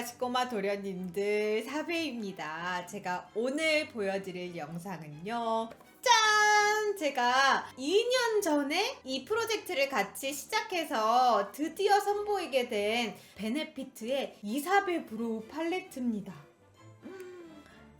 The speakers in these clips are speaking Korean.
아가씨 꼬마 도련님들 사배입니다. 제가 오늘 보여드릴 영상은요. 짠! 제가 2년 전에 이 프로젝트를 같이 시작해서 드디어 선보이게 된 베네피트의 이사벨 브로우 팔레트입니다.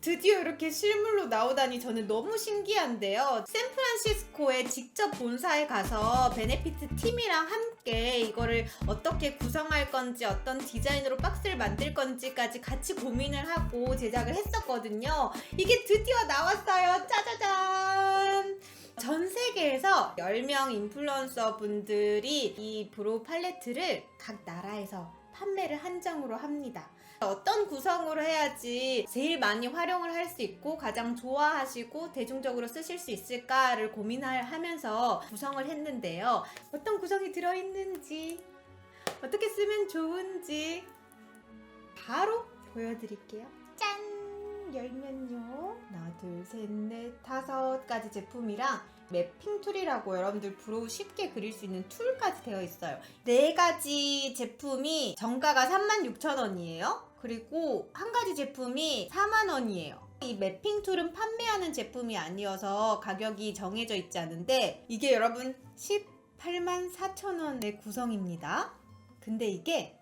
드디어 이렇게 실물로 나오다니 저는 너무 신기한데요. 샌프란시스코에 직접 본사에 가서 베네피트 팀이랑 함께 이거를 어떻게 구성할 건지 어떤 디자인으로 박스를 만들 건지까지 같이 고민을 하고 제작을 했었거든요. 이게 드디어 나왔어요. 짜자잔! 전 세계에서 10명 인플루언서 분들이 이 브로우 팔레트를 각 나라에서 판매를 한정으로 합니다. 어떤 구성으로 해야지 제일 많이 활용을 할 수 있고 가장 좋아하시고 대중적으로 쓰실 수 있을까를 고민을 하면서 구성을 했는데요. 어떤 구성이 들어있는지, 어떻게 쓰면 좋은지 바로 보여드릴게요. 짠! 열면요. 하나, 둘, 셋, 넷, 다섯 가지 제품이랑 매핑 툴이라고 여러분들 브로우 쉽게 그릴 수 있는 툴까지 되어 있어요. 네 가지 제품이 정가가 36,000원이에요. 그리고 한 가지 제품이 4만원이에요. 이 매핑 툴은 판매하는 제품이 아니어서 가격이 정해져 있지 않은데 이게 여러분 18만 4천원의 구성입니다. 근데 이게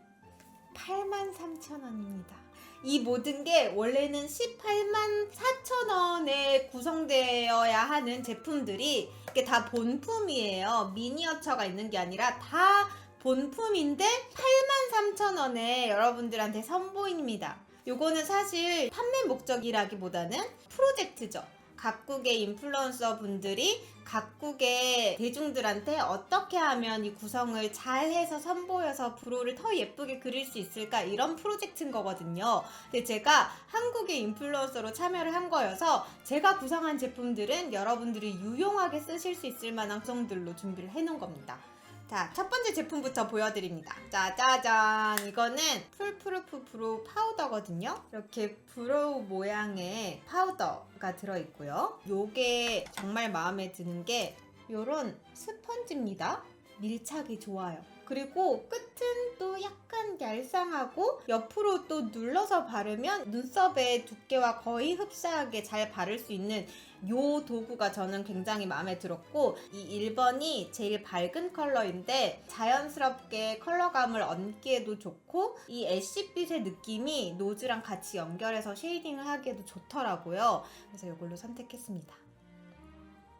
8만 3천 원입니다. 이 모든 게 원래는 18만 4천 원에 구성되어야 하는 제품들이 이게 다 본품이에요. 미니어처가 있는 게 아니라 다 본품인데 8만 3천 원에 여러분들한테 선보입니다. 요거는 사실 판매 목적이라기보다는 프로젝트죠. 각국의 인플루언서 분들이 각국의 대중들한테 어떻게 하면 이 구성을 잘 해서 선보여서 브로를 더 예쁘게 그릴 수 있을까 이런 프로젝트인 거거든요. 근데 제가 한국의 인플루언서로 참여를 한 거여서 제가 구성한 제품들은 여러분들이 유용하게 쓰실 수 있을 만한 구성들로 준비를 해 놓은 겁니다. 자, 첫 번째 제품부터 보여드립니다. 짜자잔! 이거는 풀프루프 브로우 파우더거든요. 이렇게 브로우 모양의 파우더가 들어있고요. 요게 정말 마음에 드는 게 요런 스펀지입니다. 밀착이 좋아요. 그리고 끝은 또 약간 얄쌍하고 옆으로 또 눌러서 바르면 눈썹의 두께와 거의 흡사하게 잘 바를 수 있는 요 도구가 저는 굉장히 마음에 들었고 이 1번이 제일 밝은 컬러인데 자연스럽게 컬러감을 얹기에도 좋고 이 애쉬빛의 느낌이 노즈랑 같이 연결해서 쉐이딩을 하기에도 좋더라고요. 그래서 이걸로 선택했습니다.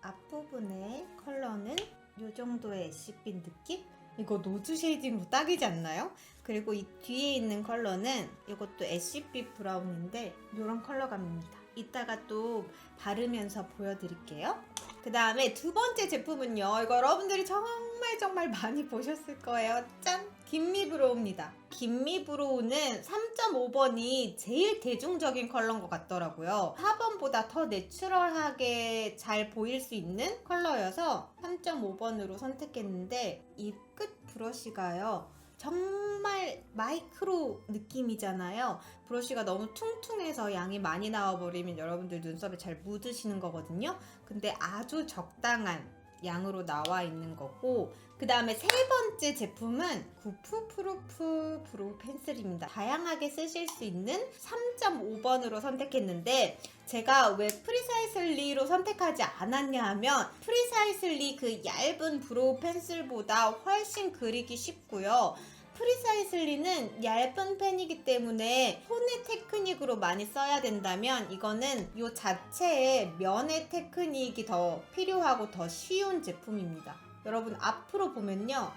앞부분의 컬러는 이 정도의 애쉬빛 느낌? 이거 노즈 쉐이딩으로 딱이지 않나요? 그리고 이 뒤에 있는 컬러는 이것도 애쉬빛 브라운인데 이런 컬러감입니다. 이따가 또 바르면서 보여드릴게요. 그 다음에 두 번째 제품은요. 이거 여러분들이 정말 정말 많이 보셨을 거예요. 짠! 김미 브로우입니다. 김미 브로우는 3.5번이 제일 대중적인 컬러인 것 같더라고요. 4번보다 더 내추럴하게 잘 보일 수 있는 컬러여서 3.5번으로 선택했는데 이 끝 브러쉬가요. 정말 마이크로 느낌이잖아요. 브러쉬가 너무 퉁퉁해서 양이 많이 나와버리면 여러분들 눈썹에 잘 묻으시는 거거든요. 근데 아주 적당한 양으로 나와 있는 거고 그 다음에 세 번째 제품은 구프 프루프 브로우 펜슬입니다. 다양하게 쓰실 수 있는 3.5번으로 선택했는데 제가 왜 프리사이슬리로 선택하지 않았냐 하면 프리사이슬리 그 얇은 브로우 펜슬보다 훨씬 그리기 쉽고요. 프리사이슬리는 얇은 펜이기 때문에 손의 테크닉으로 많이 써야 된다면 이거는 이 자체의 면의 테크닉이 더 필요하고 더 쉬운 제품입니다. 여러분 앞으로 보면요.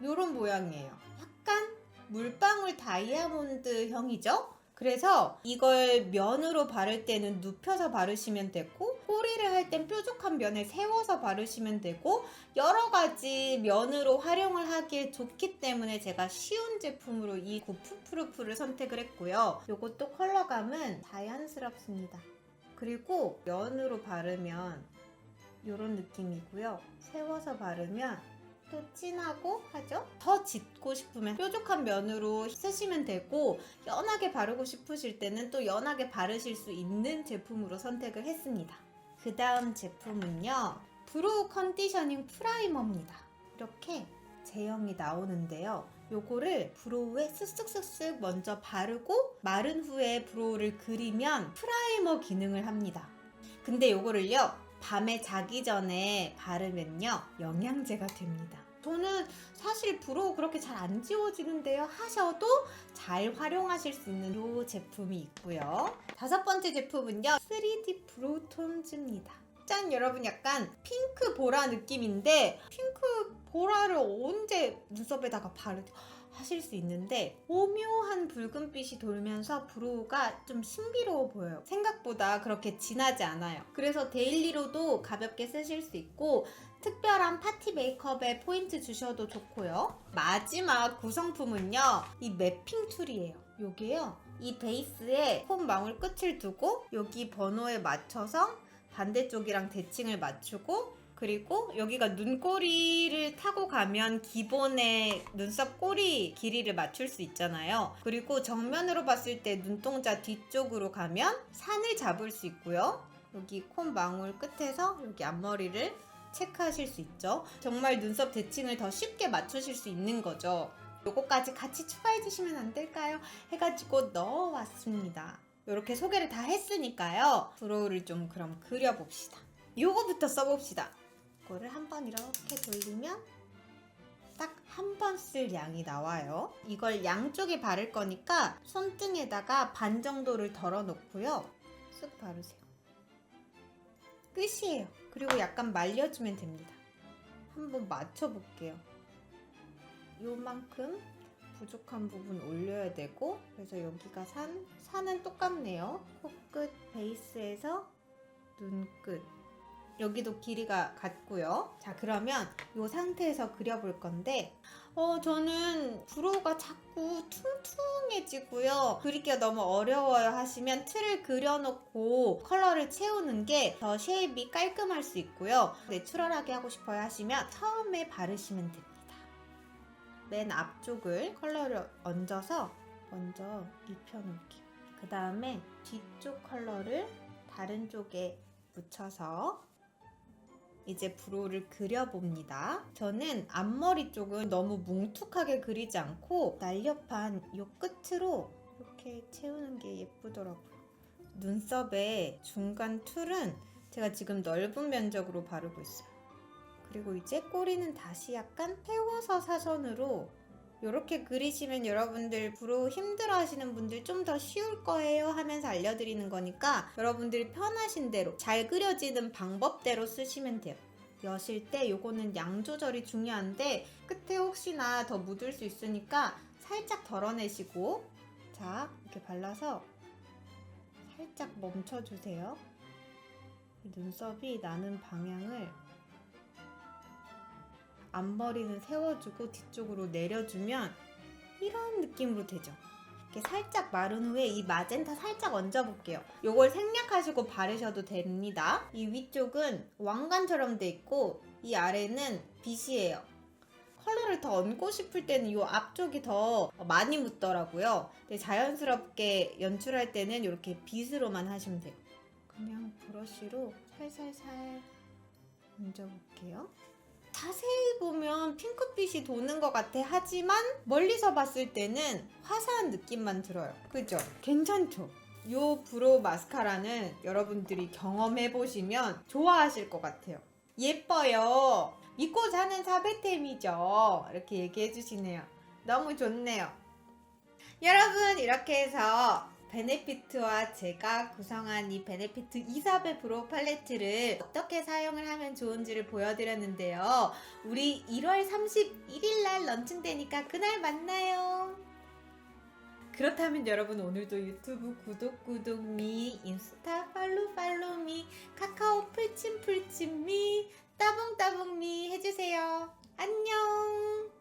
이런 모양이에요. 약간 물방울 다이아몬드 형이죠? 그래서 이걸 면으로 바를 때는 눕혀서 바르시면 되고 꼬리를 할 땐 뾰족한 면을 세워서 바르시면 되고 여러 가지 면으로 활용을 하기에 좋기 때문에 제가 쉬운 제품으로 이 구프프루프를 선택을 했고요. 이것도 컬러감은 자연스럽습니다. 그리고 면으로 바르면 이런 느낌이고요. 세워서 바르면 또 진하고 하죠? 더 짙고 싶으면 뾰족한 면으로 쓰시면 되고 연하게 바르고 싶으실 때는 또 연하게 바르실 수 있는 제품으로 선택을 했습니다. 그 다음 제품은요. 브로우 컨디셔닝 프라이머입니다. 이렇게 제형이 나오는데요. 요거를 브로우에 쓱쓱쓱쓱 먼저 바르고 마른 후에 브로우를 그리면 프라이머 기능을 합니다. 근데 요거를요 밤에 자기 전에 바르면요 영양제가 됩니다. 저는 사실 브로우 그렇게 잘 안 지워지는데요 하셔도 잘 활용하실 수 있는 요 제품이 있고요. 다섯 번째 제품은요 3D 브로우 톤즈입니다. 짠 여러분 약간 핑크 보라 느낌인데 핑크 보라를 언제 눈썹에다가 바르 하실 수 있는데 오묘한 붉은빛이 돌면서 브로우가 좀 신비로워 보여요. 생각보다 그렇게 진하지 않아요. 그래서 데일리로도 가볍게 쓰실 수 있고 특별한 파티 메이크업에 포인트 주셔도 좋고요. 마지막 구성품은요. 이 매핑 툴이에요. 요게요. 이 베이스에 폼 망울 끝을 두고 여기 번호에 맞춰서 반대쪽이랑 대칭을 맞추고 그리고 여기가 눈꼬리를 타고 가면 기본의 눈썹 꼬리 길이를 맞출 수 있잖아요. 그리고 정면으로 봤을 때 눈동자 뒤쪽으로 가면 산을 잡을 수 있고요. 여기 콤 망울 끝에서 여기 앞머리를 체크하실 수 있죠. 정말 눈썹 대칭을 더 쉽게 맞추실 수 있는 거죠. 요거까지 같이 추가해 주시면 안 될까요? 해가지고 넣어왔습니다. 이렇게 소개를 다 했으니까요. 브로우를 좀 그럼 그려봅시다. 요거부터 써봅시다. 이거를 한번 이렇게 돌리면 딱 한 번 쓸 양이 나와요. 이걸 양쪽에 바를 거니까 손등에다가 반 정도를 덜어 놓고요. 쓱 바르세요. 끝이에요. 그리고 약간 말려주면 됩니다. 한번 맞춰볼게요. 요만큼 부족한 부분 올려야 되고 그래서 여기가 산, 산은 똑같네요. 코끝 베이스에서 눈끝 여기도 길이가 같고요. 자 그러면 이 상태에서 그려볼 건데 어 저는 브로우가 자꾸 퉁퉁해지고요. 그리기가 너무 어려워요 하시면 틀을 그려놓고 컬러를 채우는 게 더 쉐입이 깔끔할 수 있고요. 내추럴하게 하고 싶어요 하시면 처음에 바르시면 됩니다. 맨 앞쪽을 컬러를 얹어서 먼저 입혀놓을게요. 그 다음에 뒤쪽 컬러를 다른 쪽에 묻혀서 이제 브로우를 그려봅니다. 저는 앞머리 쪽은 너무 뭉툭하게 그리지 않고 날렵한 요 끝으로 이렇게 채우는 게 예쁘더라고요. 눈썹의 중간 툴은 제가 지금 넓은 면적으로 바르고 있어요. 그리고 이제 꼬리는 다시 약간 세워서 사선으로 이렇게 그리시면 여러분들 브로우 힘들어 하시는 분들 좀 더 쉬울 거예요 하면서 알려드리는 거니까 여러분들이 편하신 대로 잘 그려지는 방법대로 쓰시면 돼요. 여실 때 요거는 양 조절이 중요한데 끝에 혹시나 더 묻을 수 있으니까 살짝 덜어내시고 자 이렇게 발라서 살짝 멈춰주세요. 이 눈썹이 나는 방향을 앞머리는 세워주고 뒤쪽으로 내려주면 이런 느낌으로 되죠. 이렇게 살짝 마른 후에 이 마젠타 살짝 얹어볼게요. 이걸 생략하시고 바르셔도 됩니다. 이 위쪽은 왕관처럼 돼 있고 이 아래는 빛이에요. 컬러를 더 얹고 싶을 때는 이 앞쪽이 더 많이 묻더라고요. 근데 자연스럽게 연출할 때는 이렇게 빗으로만 하시면 돼요. 그냥 브러쉬로 살살살 얹어볼게요. 자세히 보면 핑크빛이 도는 것 같아 하지만 멀리서 봤을 때는 화사한 느낌만 들어요. 그죠? 괜찮죠? 요 브로우 마스카라는 여러분들이 경험해 보시면 좋아하실 것 같아요. 예뻐요. 믿고 사는 사배템이죠. 이렇게 얘기해 주시네요. 너무 좋네요. 여러분 이렇게 해서 베네피트와 제가 구성한 이 베네피트 이사베 브로우 팔레트를 어떻게 사용을 하면 좋은지를 보여드렸는데요. 우리 1월 31일 날 런칭되니까 그날 만나요. 그렇다면 여러분 오늘도 유튜브 구독 구독미, 인스타 팔로 팔로미, 카카오 풀친 풀친미, 따봉따봉미 해주세요. 안녕.